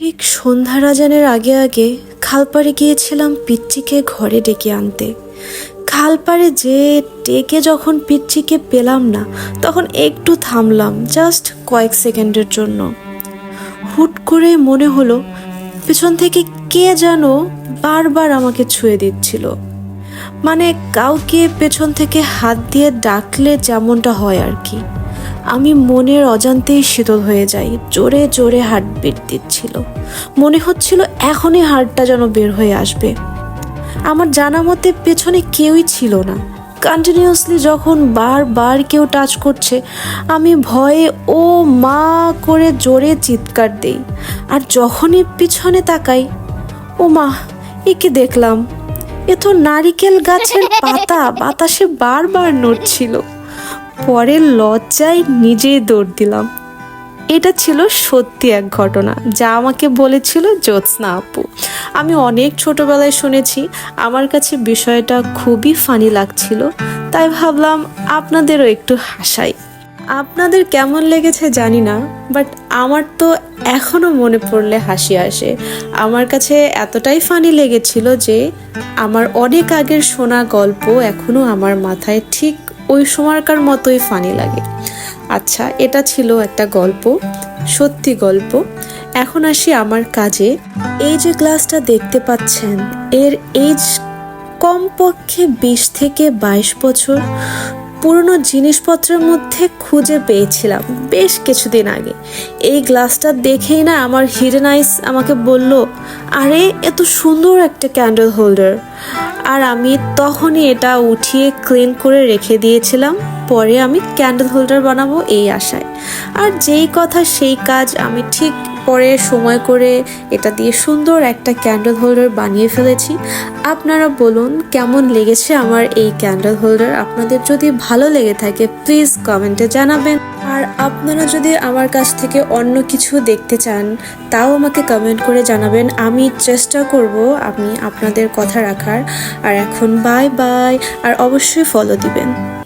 ঠিক সন্ধ্যা রাজানের আগে আগে খালপাড়ে গিয়েছিলাম পিচ্চিকে ঘরে ডেকে আনতে। খালপাড়ে যে ডেকে যখন পিচ্চিকে পেলাম না, তখন একটু থামলাম জাস্ট কয়েক সেকেন্ডের জন্য। হুট করে মনে হলো, পেছন থেকে কে যেন বারবার আমাকে ছুঁয়ে দিচ্ছিল। মানে কাউকে পেছন থেকে হাত দিয়ে ডাকলে যেমনটা হয় আর কি। আমি মনের অজান্তেই শীতল হয়ে যাই, জোরে জোরে হার্টবিট দিচ্ছিল। মনে হচ্ছিল এখনই হার্টটা যেন বের হয়ে আসবে। আমার জানা মতে পেছনে কেউই ছিল না। কন্টিনিউসলি যখন বারবার কেউ টাচ করছে, আমি ভয়ে ও মা করে জোরে চিৎকার দেই। আর যখনই পিছনে তাকাই, ও মা একে দেখলাম? এ তো নারিকেল গাছের পাতা, বাতাসে বারবার নড়ছিল। পরে লজ্জায় নিজেই দৌড় দিলাম। এটা ছিল সত্যি এক ঘটনা, যা আমাকে বলেছিল জ্যোৎস্না আপু। আমি অনেক ছোটবেলায় শুনেছি, আমার কাছে বিষয়টা খুবই ফানি লাগছিল, তাই ভাবলাম আপনাদেরও একটু হাসাই। আপনাদের কেমন লেগেছে জানি না বাট আমার তো এখনও মনে পড়লে হাসি আসে। আমার কাছে এতটাই ফানি লেগেছিল যে, আমার অনেক আগের শোনা গল্প এখনও আমার মাথায় ঠিক ওই সময়কার মতোই ফানি লাগে। আচ্ছা এটা ছিল একটা গল্প, সত্যি গল্প। এখন আসি আমার কাজে। এই যে গ্লাসটা দেখতে পাচ্ছেন, এর এজ কমপক্ষে বিশ থেকে বাইশ বছর। পুরনো জিনিসপত্রের মধ্যে খুঁজে পেয়েছিলাম বেশ কিছুদিন আগে। এই গ্লাসটা দেখেই না আমার হিডেন আইস আমাকে বলল, আরে, এত সুন্দর একটা ক্যান্ডেল হোল্ডার। আর আমি তখনই এটা উঠিয়ে ক্লিন করে রেখে দিয়েছিলাম, পরে আমি ক্যান্ডেল হোল্ডার বানাবো এই আশায়। আর যেই কথা সেই কাজ আমি ঠিক পরে সময় করে এটা দিয়ে সুন্দর একটা ক্যান্ডেল হোল্ডার বানিয়ে ফেলেছি। আপনারা বলুন, কেমন লেগেছে আমার এই ক্যান্ডেল হোল্ডার আপনাদের যদি ভালো লেগে থাকে প্লিজ কমেন্টে জানাবেন। আর আপনারা যদি আমার কাছ থেকে অন্য কিছু দেখতে চান, তাও আমাকে কমেন্ট করে জানাবেন। আমি চেষ্টা করব, আমি আপনাদের কথা রাখার। আর এখন বাই বাই আর অবশ্যই ফলো দিবেন।